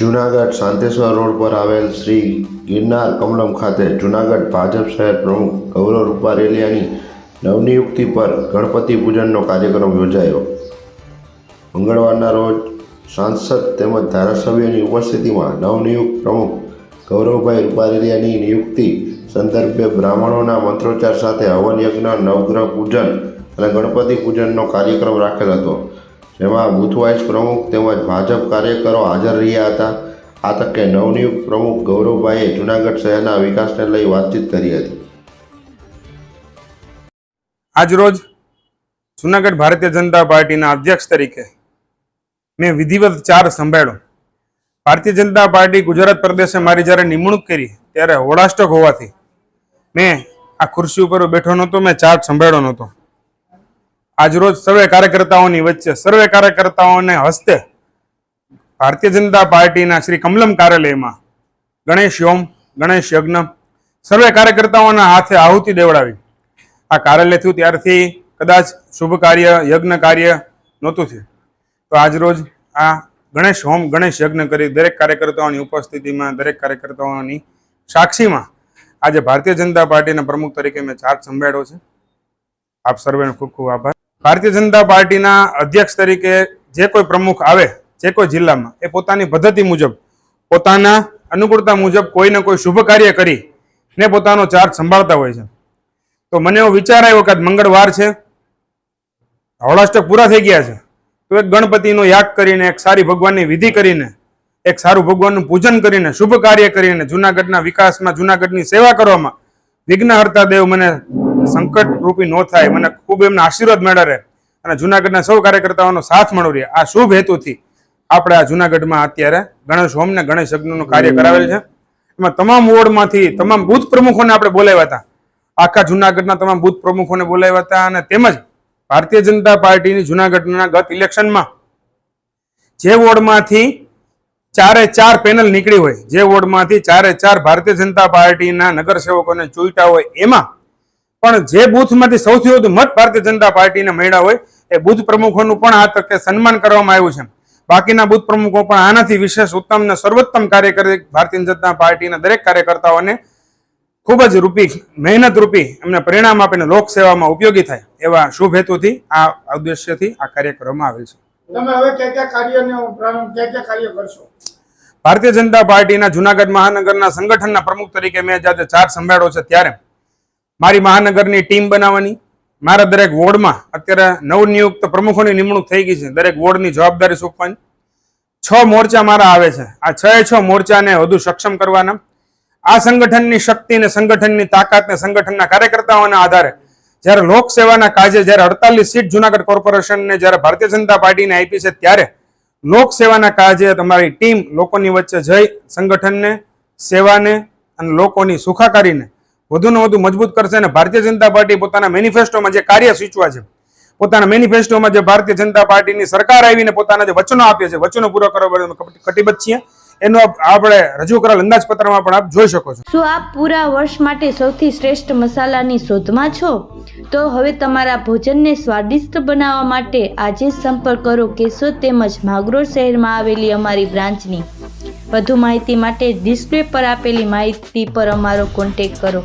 Junagadh શાંતેશ્વર road પર આવેલ શ્રી ગિરનાર કમલમ ખાતે જૂનાગઢ ભાજપ શહેર પ્રમુખ ગૌરવ રૂપારેલિયાની નવનિયુક્તિ પર ગણપતિ પૂજનનો કાર્યક્રમ યોજાયો. મંગળવારના રોજ સાંસદ તેમજ ધારાસભ્યોની ઉપસ્થિતિમાં નવનિયુક્ત પ્રમુખ ગૌરવભાઈ રૂપારેલિયાની નિયુક્તિ સંદર્ભે બ્રાહ્મણોના મંત્રોચ્ચાર સાથે હવન યજ્ઞ, નવગ્રહ પૂજન અને ગણપતિ પૂજનનો કાર્યક્રમ રાખેલ હતો. જેમાં બુથ વાઇસ પ્રમુખ તેમજ ભાજપ કાર્યકરો હાજર રહ્યા હતા. આ તકે નવનિયુક્ત પ્રમુખ ગૌરવભાઈએ જૂનાગઢ શહેરના વિકાસને લઈ વાતચીત કરી હતી. આજરોજ જુનાગઢ ભારતીય જનતા પાર્ટીના અધ્યક્ષ તરીકે મેં વિધિવત ચાર સંભાળ્યો. ભારતીય જનતા પાર્ટી ગુજરાત પ્રદેશે મારી જ્યારે નિમણૂક કરી ત્યારે હોળાષ્ટક હોવાથી મેં આ ખુરશી ઉપર બેઠો નહોતો, મેં ચાર્જ સંભાળ્યો નહોતો. આજરોજ સર્વે કાર્યકર્તાઓની વચ્ચે, સર્વે કાર્યકર્તાઓને હસ્તે ભારતીય જનતા પાર્ટીના શ્રી કમલમ કાર્યાલયમાં ગણેશ યોમ, ગણેશ યજ્ઞ સર્વે કાર્યકર્તાઓના હાથે આહુતિ દેવડાવી. આ કાર્યાલય થયું ત્યારથી કદાચ શુભ કાર્ય, યજ્ઞ કાર્ય નહોતું થયું. તો આજરોજ આ ગણેશ હોમ, ગણેશ યજ્ઞ કરી દરેક કાર્યકર્તાઓની ઉપસ્થિતિમાં, દરેક કાર્યકર્તાઓની સાક્ષીમાં આજે ભારતીય જનતા પાર્ટીના પ્રમુખ તરીકે મેં ચાર્જ સંભાળ્યો છે. આપ સર્વેનો ખૂબ ખૂબ આભાર. ભારતીય જનતા પાર્ટીના અધ્યક્ષ તરીકે જે કોઈ પ્રમુખ આવે, જે કોઈ જિલ્લામાં, એ પોતાની પદ્ધતિ મુજબ, પોતાના અનુકૂળતા મુજબ કોઈને કોઈ શુભ કાર્ય કરી ને પોતાનો ચાર્જ સંભાળતા હોય છે. તો મને એવો વિચાર આવ્યો કે મંગળવાર છે હોળાષ્ટક પૂરા થઈ ગયા છે, તો એક ગણપતિનો યાગ કરીને, એક સારી ભગવાનની વિધિ કરીને, એક સારું ભગવાનનું પૂજન કરીને, શુભ કાર્ય કરીને, જુનાગઢના વિકાસમાં, જુનાગઢની સેવા કરવામાં વિઘ્નહર્તા દેવ મને સંકટ રૂપી ન થાય. મને ખૂબ એમના આશીર્વાદ મળ્યા રહે. અને જુનાગઢના સૌ કાર્યકર્તાઓનો સાથ મળ્યો રહે. આ શુભ હેતુથી આપણે આ જુનાગઢમાં અત્યારે ગણેશ હોમ ને ગણેશ યજ્ઞનું કાર્ય કરાવેલ છે. એમાં તમામ વોર્ડમાંથી તમામ બુથ પ્રમુખોને આપણે બોલાવ્યા હતા. આખા જુનાગઢના તમામ બુથ પ્રમુખોને બોલાવ્યા હતા અને તેમજ ભારતીય જનતા પાર્ટીની જુનાગઢના ગત ઇલેક્શનમાં જે વોર્ડમાંથી ચારે ચાર પેનલ નીકળી હોય, જે વોર્ડમાંથી ચારે ચાર ભારતીય જનતા પાર્ટીના નગરસેવકોને ચૂંટા હોય, એમાં પણ જે બૂથમાંથી સૌથી વધુ મત ભારતીય જનતા પાર્ટીને મળ્યા હોય એ બુથ પ્રમુખોનું પણ આ તકે સન્માન કરવામાં આવ્યું છે. બાકીના બુથ પ્રમુખો પણ આનાથી વિશેષ ઉત્તમ ને સર્વોત્તમ કાર્ય કરી ભારતીય જનતા પાર્ટીના દરેક કાર્યકર્તાઓને ખૂબ જ રૂપી મહેનત રૂપી એમને પરિણામ આપીને લોકસેવામાં ઉપયોગી થાય એવા શુભ હેતુથી આ ઉદ્દેશ્યથી આ કાર્ય કરવામાં આવેલ છે. તમે હવે ક્યાં ક્યાં કાર્યનો પ્રારંભ ક્યાં ક્યાં કાર્ય કરશો? ભારતીય જનતા પાર્ટીના જુનાગઢ મહાનગરના સંગઠનના પ્રમુખ તરીકે મેં જ્યારે ચાર સંભાળ્યો છે ત્યારે મારી મહાનગરની ટીમ બનાવવાની. મારા દરેક વોર્ડમાં અત્યારે નવનિયુક્ત પ્રમુખોની નિમણૂક થઈ ગઈ છે. દરેક વોર્ડની જવાબદારી સોંપવાની. છ મોરચા મારા આવે છે. આ છ છ મોરચાને વધુ સક્ષમ કરવાના. આ સંગઠનની શક્તિ ને સંગઠનની તાકાત ને સંગઠનના કાર્યકર્તાઓના આધારે જ્યારે લોકસેવાના કાજે જ્યારે અડતાલીસ સીટ જુનાગઢ કોર્પોરેશનને જ્યારે ભારતીય જનતા પાર્ટીને આપી છે ત્યારે લોકસેવાના કાજે તમારી ટીમ લોકોની વચ્ચે જઈ સંગઠનને, સેવાને અને લોકોની સુખાકારીને વધુને વધુ મજબૂત કરશે અને ભારતીય જનતા પાર્ટી પોતાના મેનિફેસ્ટોમાં જે કાર્ય સૂચવા છે, પોતાના મેનિફેસ્ટોમાં જે ભારતીય જનતા પાર્ટીની સરકાર આવીને પોતાના જે વચનો આપે છે, વચનો પૂરા કરવા કટિબદ્ધ છીએ. એનો આપણે રજૂ કરેલ અંદાજપત્રમાં પણ આપ જોઈ શકો છો. શું આપ પૂરા વર્ષ માટે સૌથી શ્રેષ્ઠ મસાલાની શોધમાં છો? તો હવે તમારા ભોજનને સ્વાદિષ્ટ બનાવવા માટે આજે સંપર્ક કરો કેશોદ તેમજ માગરોળ શહેરમાં આવેલી અમારી બ્રાન્ચની. વધુ માહિતી માટે ડિસ્પ્લે પર આપેલી માહિતી પર અમારો કોન્ટેક્ટ કરો.